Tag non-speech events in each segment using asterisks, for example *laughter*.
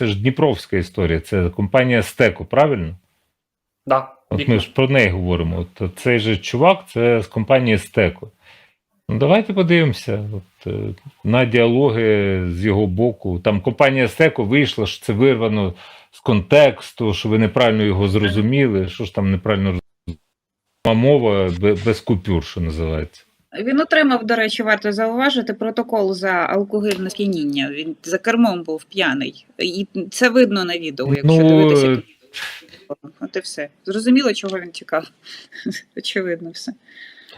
це ж Дніпровська історія, це компанія Стеко, правильно? Да, От ми ж про неї говоримо. От цей же чувак це з компанії Стеко. Ну, давайте подивимося от, е, на діалоги з його боку. Там компанія Стеко вийшла, що це вирвано з контексту, що ви неправильно його зрозуміли. Що ж там неправильно розуміли? Мова без купюр, що називається. Він отримав, до речі, варто зауважити протокол за алкогольне сп'яніння. Він за кермом був п'яний. І це видно на відео, якщо Ну, дивитися. От і все. Зрозуміло, чого він тікав. *laughs* Очевидно, все.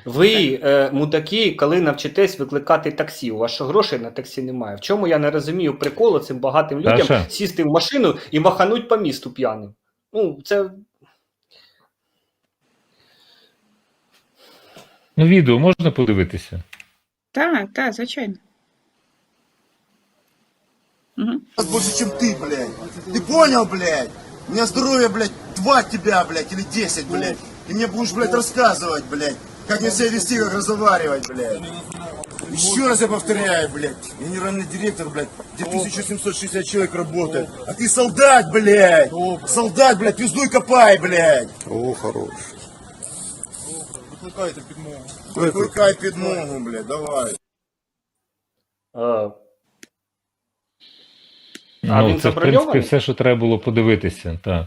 Ви, е, мудаки, коли навчитесь викликати таксі, у вас що грошей на таксі немає. В чому я не розумію приколу цим багатим людям Саша. сісти в машину і махануть по місту п'яним. Ну, це Ну, відео можна подивитися? Так, так, звичайно. Угу. больше, чем ты, блядь. Ты понял, блядь? У меня здоровье, блядь, два тебя, блядь, или десять, блядь. И мне будешь, блядь, рассказывать, блядь, как мне себя вести, как разговаривать, блядь. Еще раз я повторяю, блядь, генеральный директор, блядь, где 1760 человек работает, а ты солдат, блядь, солдат, блядь, пиздуй копай, блядь. О, хорош. Викликайте підмогу. Викликай підмогу, блядь, давай. е, А ну, він це, в принципі, все, що треба було подивитися. Так.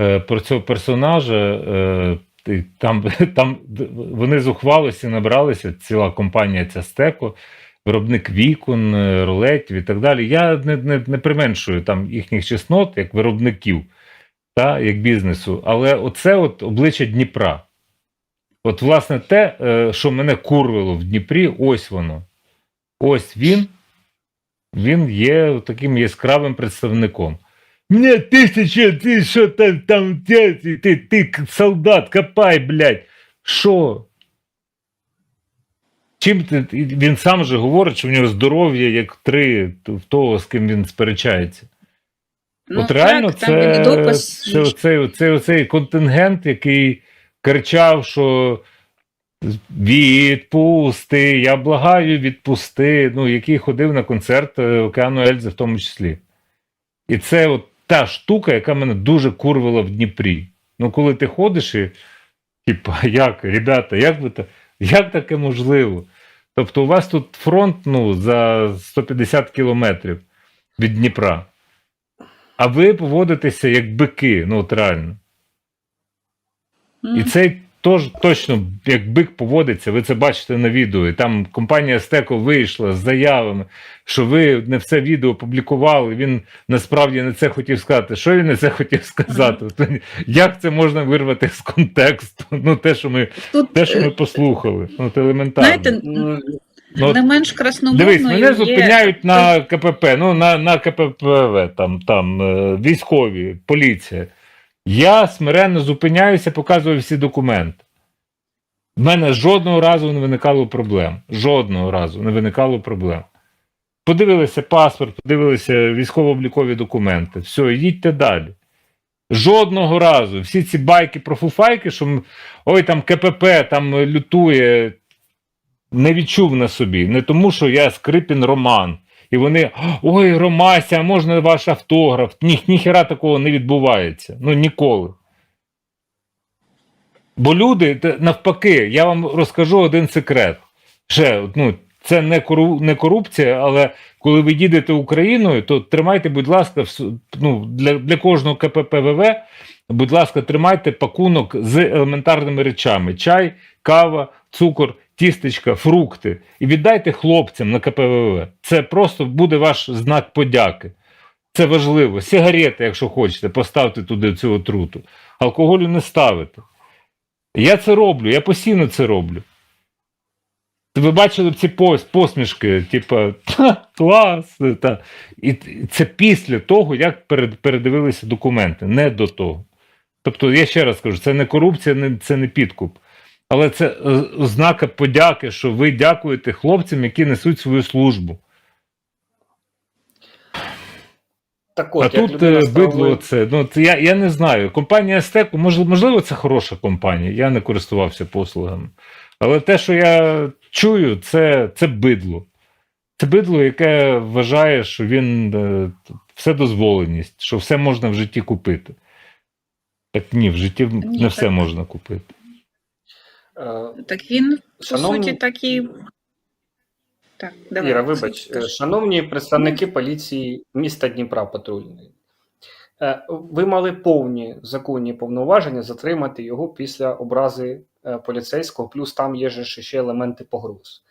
Е, про цього персонажа. Е, там, *laughs* там вони зухвалості набралися, ціла компанія ця Стеко, виробник вікон, е, рулетів і так далі. Я не, не, не применшую там їхніх чеснот як виробників, та, як бізнесу. Але оце от обличчя Дніпра. От, власне, те, е, що мене курвило в Дніпрі, ось воно. Ось він. Він є таким яскравим представником. Мне тисяча, ти що там, там ти, ти, ти солдат, копай, блядь. Що? Чим ти, він сам же говорить, що в нього здоров'я як три в того, з ким він сперечається. От реально, Ну, так, і це, допис. це оцей, оцей, оцей контингент, який кричав, що відпусти, я благаю, відпусти. Ну, який ходив на концерт е, Океану Ельзи в тому числі. І це от та штука, яка мене дуже курвила в Дніпрі. Ну, коли ти ходиш і, типа, *laughs* як, ребята, як ви та, як таке можливо? Тобто, у вас тут фронт ну, за 150 кілометрів від Дніпра. А ви поводитеся як бики, ну от реально. І цей тож, точно, як бик поводиться, ви це бачите на відео. І там компанія Стеко вийшла з заявами, що ви не все відео опублікували. Він насправді не це хотів сказати. Що він не це хотів сказати? От Як це можна вирвати з контексту? Ну, те, що ми, Тут, те, що ми е, послухали. Ну, от елементарно. знаєте, ну, Ну, не менш красномовною Дивись, мене є... зупиняють на КПП, ну на, на КППВ, там, там е, військові, поліція. Я смиренно зупиняюся, показую всі документи. В мене жодного разу не виникало проблем. Жодного разу не виникало проблем. Подивилися паспорт, подивилися військово-облікові документи. Все, їдьте далі. Жодного разу. Всі ці байки про фуфайки, що ой, там КПП там е, лютує, не відчув на собі. Не тому, що я Скрипін Роман. І вони, ой, Ромася, можна ваш автограф? Ні, ніхера такого не відбувається. Ну ніколи. Бо люди, навпаки, я вам розкажу один секрет. Ще, ну, це не, кору, не корупція, але коли ви їдете Україною, то тримайте, будь ласка, ну, для, для кожного КППВВ, будь ласка, тримайте пакунок з елементарними речами: чай, кава, цукор, тістечка, фрукти. І віддайте хлопцям на КПВВ. Це просто буде ваш знак подяки. Це важливо. Сигарети, якщо хочете, поставте туди цю отруту. Алкоголю не ставите. Я це роблю, я постійно це роблю. Ви бачили б ці посмішки, типа, клас. Та. І це після того, як передивилися документи, не до того. Тобто, я ще раз кажу, це не корупція, це не підкуп. Але це е, ознака подяки, що ви дякуєте хлопцям, які несуть свою службу. так а як тут людина е, бидло правової- це. Ну, це я, я не знаю. Компанія Стеко, можливо, можливо, це хороша компанія. Я не користувався послугами. Але те, що я чую, це, це бидло. Це бидло, яке вважає, що він е, все дозволеність, що все можна в житті купити. Так ні, в житті Ні, не все можна купити. Е, Так він, по суті, так і. Так, давай. Іра, вибач, шановні представники поліції міста Дніпра патрульної, е, ви мали повні законні повноваження затримати його після образи е, поліцейського, плюс там є же ще елементи погроз.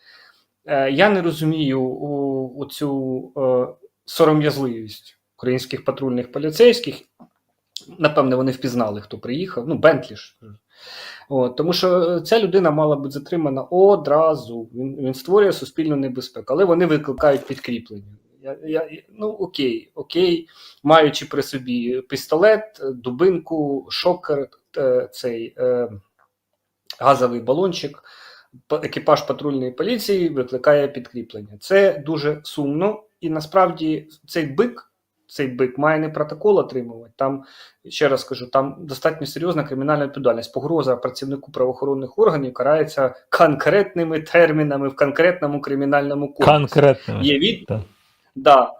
Я не розумію цю сором'язливість українських патрульних поліцейських. Напевне, вони впізнали, хто приїхав. Ну, Бентлі ж. От, тому що ця людина мала бути затримана одразу. Він, він створює суспільну небезпеку, але вони викликають підкріплення. Я, я, ну окей, окей, маючи при собі пістолет, дубинку, шокер, е, цей е, газовий балончик, екіпаж патрульної поліції викликає підкріплення. Це дуже сумно, і насправді цей бик. Цей бик має не протокол отримувати. Там ще раз кажу, там достатньо серйозна кримінальна відповідальність. Погроза працівнику правоохоронних органів карається конкретними термінами в конкретному кримінальному кодексі. Конкретно. Є від... Так. Да.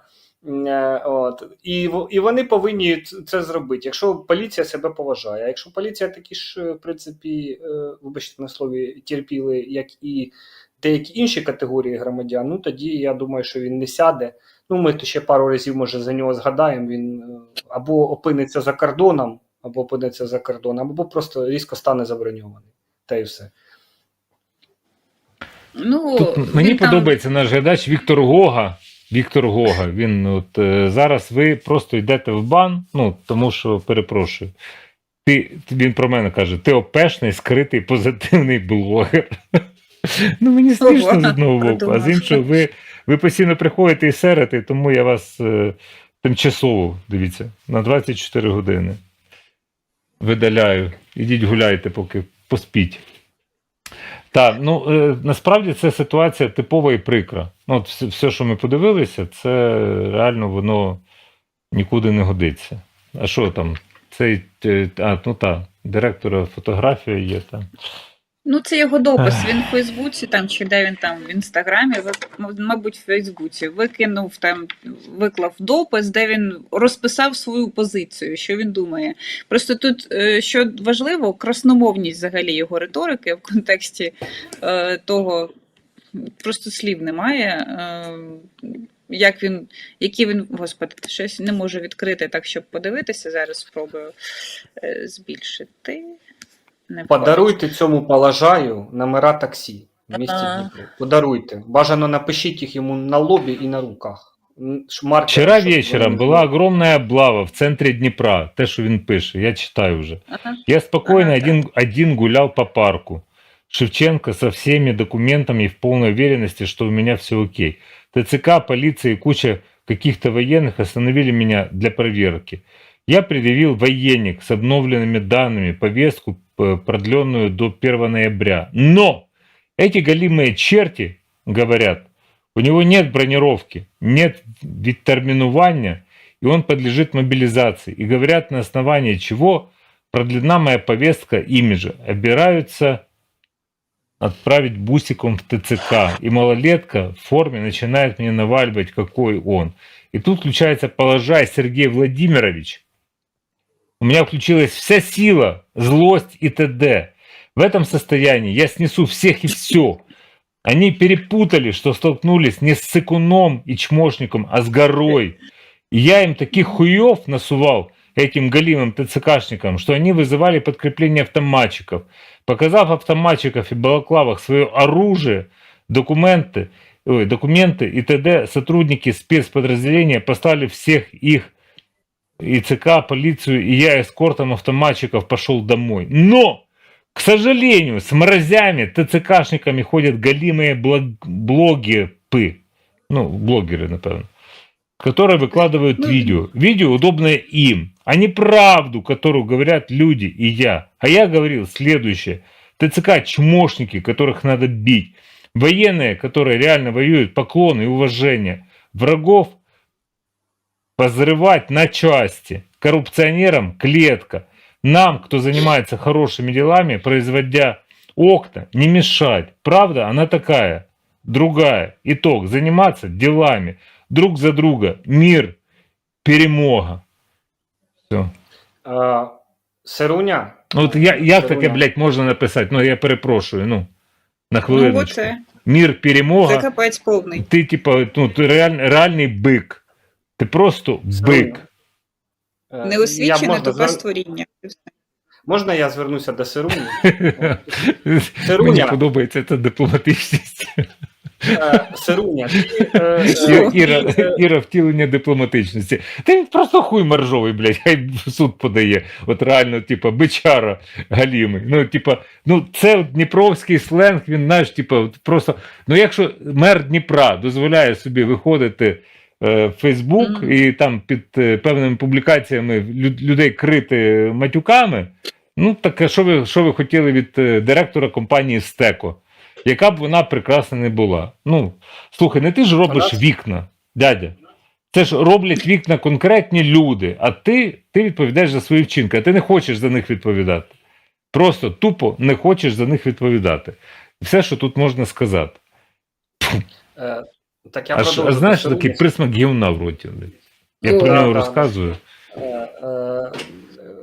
Е, От. І, і вони повинні це зробити, якщо поліція себе поважає. А якщо поліція такі ж, е, в принципі, е, вибачте на слові, терпіли, як і деякі інші категорії громадян, ну тоді я думаю, що він не сяде. Ну, ми то ще пару разів, може, за нього згадаємо. Він е, або опиниться за кордоном, або опиниться за кордоном, або просто різко стане заброньований. Та й все. Ну, Тут мені там- подобається наш глядач Віктор Гога. Віктор Гога. Він от е, зараз ви просто йдете в бан, ну тому що перепрошую. Ти, він про мене каже: ти опешний, скритий, позитивний блогер. *laughs* Ну, мені смішно з одного боку, а з іншого, ви, ви постійно приходите і серите, тому я вас е, тимчасово, дивіться, на 24 години видаляю. Ідіть гуляйте, поки поспіть. Так, ну е, насправді це ситуація типова і прикра. Ну, от все, що ми подивилися, це реально воно нікуди не годиться. А що там? Цей, е, а, ну так, директора фотографія є там. Ну, це його допис. Він в Фейсбуці там чи де він там в інстаграмі, мабуть, в Фейсбуці викинув там, виклав допис, де він розписав свою позицію, що він думає. Просто тут е, що важливо, красномовність взагалі його риторики в контексті е, того, просто слів немає. Е, як він, які він, господи, щось не можу відкрити так, щоб подивитися. Зараз спробую е, збільшити. Не Подаруйте цьому палажаю номера таксі в місті Ага. Дніпро. Подаруйте. Бажано напишіть їх йому на лобі і на руках. М, ш- маркер, Вчера щоб вечером вони была знали. огромная облава в центре Днепра. Те, що він пише, я читаю вже. Ага. Я спокойно Ага, один, один гулял по парку. Шевченко со всеми документами и в полной уверенности, что у меня все окей. ТЦК, полиция и куча каких-то военных остановили меня для проверки. Я предъявил военник с обновленными данными, повестку, п- продленную до 1 ноября. Но эти голимые черти говорят, у него нет бронировки, нет відтермінування, и он подлежит мобилизации. И говорят, на основании чего продлена моя повестка ими же. Обираются отправить бусиком в ТЦК. И малолетка в форме начинает мне наваливать, какой он. И тут включается положай Сергей Владимирович. У меня включилась вся сила, злость и т.д. В этом состоянии я снесу всех и все. Они перепутали, что столкнулись не с цикуном и чмошником, а с горой. И я им таких хуев насувал, этим голимым ТЦКшникам, что они вызывали подкрепление автоматчиков. Показав автоматчиков и балаклавах свое оружие, документы, ой, документы и т.д. сотрудники спецподразделения послали всех их и ЦК, полицию, и я эскортом автоматчиков пошел домой. Но, к сожалению, с мразями, ТЦКшниками ходят голимые блог- блогеры, ну, блогеры, напевно, которые выкладывают Ну, видео. Видео удобное им, а не правду, которую говорят люди и я. А я говорил следующее. ТЦК чмошники, которых надо бить. Военные, которые реально воюют, поклон и уважение. Врагов позрывать на части. Коррупционерам клетка. Нам, кто занимается хорошими делами, производя окна, не мешать. Правда, она такая. Другая. Итог. Заниматься делами. Друг за друга. Мир. перемога. Все. Е, Сируня, Ну, От я, як таке, Перемога. блядь, можна написати? Ну, я перепрошую, ну, на Ну, хвилиночку. оце. Мір, Це перемога. капець повний. Ти, типа, ну, ти реаль, реальний бик. Ти просто бик. е, Неосвічене тупе створіння. Можна я звернуся до Сируні? *laughs* Мені Сируня, подобається ця дипломатичність. е, Сируня, ти, е, Іра, е, Іра втілення дипломатичності. Він просто хуй моржовий, блядь, хай суд подає. От реально, типа, бичара галімий. Ну, типа, ну це дніпровський сленг, він наш, типа, просто. Ну, якщо мер Дніпра дозволяє собі виходити Фейсбук і там під е, певними публікаціями людей крити матюками, ну так що ви, що ви хотіли від е, директора компанії Стеко? Яка б вона прекрасна не була. Ну, слухай, не ти ж робиш вікна, дядя. Це ж роблять вікна конкретні люди, а ти, ти відповідаєш за свої вчинки, а ти не хочеш за них відповідати. Просто тупо не хочеш за них відповідати. Все, що тут можна сказати. Так я Аж, аж знаєш, такий присмак гівна в роті. Я Ну, про нього розказую. Е, е,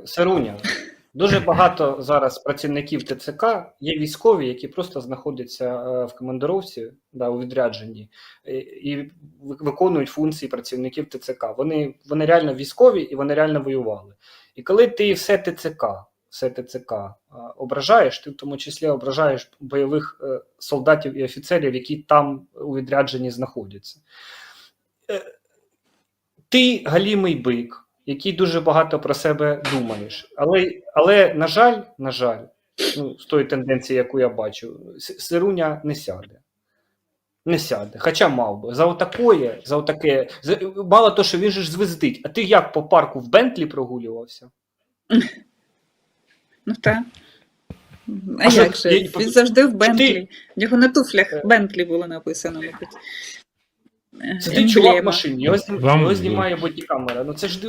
Сируня. Дуже багато зараз працівників ТЦК є військові, які просто знаходяться е, в командировці да, у відрядженні і виконують функції працівників ТЦК. Вони, вони реально військові і вони реально воювали. І коли ти все ТЦК, все ТЦК ображаєш, ти в тому числі ображаєш бойових е, солдатів і офіцерів, які там у відрядженні знаходяться. Е, Ти галімий бик, який дуже багато про себе думаєш. Але, але на жаль, на жаль, ну, з тої тенденції, яку я бачу, Сируня не сяде. Не сяде. Хоча мав би. За отакоє, за отаке. Мало то, що він же ж звездить. А ти як по парку в Бентлі прогулювався? *laughs* Ну так. А, А що, як же? я- Він завжди в ти- Бентлі. В нього на туфлях Е. Бентлі було написано, мабуть. Е, Сидить чувак в машині, його, знім, Вам- його знімає бодікамера. Ну це ж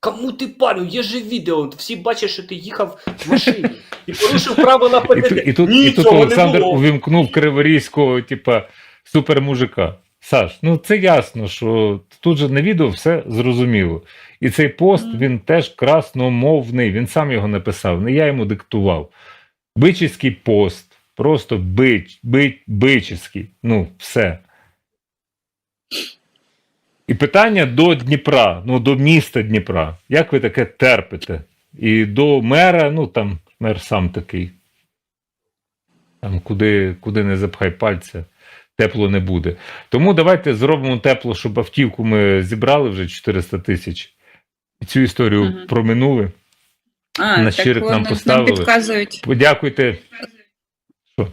кому ти парю? Є же відео, всі бачать, що ти їхав в машині *laughs* і порушив правила І, ПДД. тут- і тут, Ні, і тут Олександр було. увімкнув криворізького, типа, супермужика. Саш, ну це ясно, що тут же на відео все зрозуміло. І цей пост він теж красномовний. Він сам його написав, не я йому диктував. Бичівський пост, просто бич, бич, бичівський. Ну, все. І питання до Дніпра, ну до міста Дніпра. Як ви таке терпите? І до мера, ну там мер сам такий. Там куди, куди не запхай пальця, тепло не буде. Тому давайте зробимо тепло, щоб автівку ми зібрали вже 400 тисяч. І цю історію Мгм. проминули. А, на щирик нам поставили. підказують Подякуйте.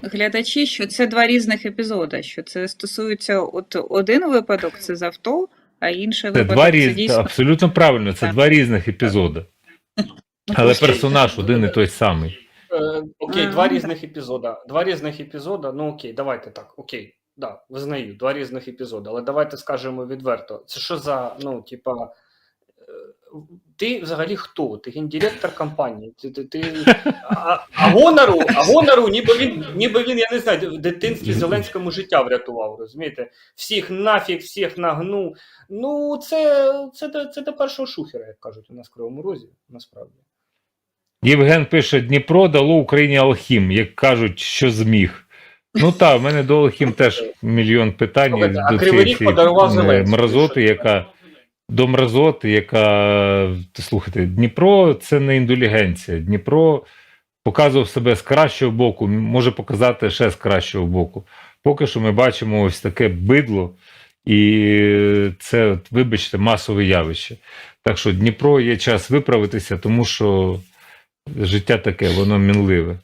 глядачі, що це два різних епізоди. Що це стосується от один випадок це з авто, а інший Це випадок два це дійсно. абсолютно правильно, це Так. два різних епізоди. Але персонаж один і той самий. Е, окей, два різних епізода. Два різних епізода. Ну окей, давайте так. Окей, да, визнаю, два різних епізоди. Але давайте скажемо відверто. Це що за, ну, типа. Ти взагалі хто? Ти гендиректор компанії. Ти, ти, ти... А, а гонору, а гонору, ніби він, ніби він, я не знаю, в дитинстві Зеленському життя врятував, розумієте? Всіх нафіг, всіх нагнув. Ну, це, це, до- це до першого шухера, як кажуть у нас в Кривому Розі, насправді. Євген пише: Дніпро дало Україні Алхім, як кажуть, що зміг. Ну так, в мене до Алхім теж мільйон питань Слухайте, а до цієї подарував е, Зеленському, мразоти, що? яка до мразоти, яка слухайте, Дніпро це не індулігенція. Дніпро показував себе з кращого боку, може показати ще з кращого боку. Поки що ми бачимо ось таке бидло, і це, вибачте, масове явище. Так що Дніпро є час виправитися, тому що життя таке, воно мінливе.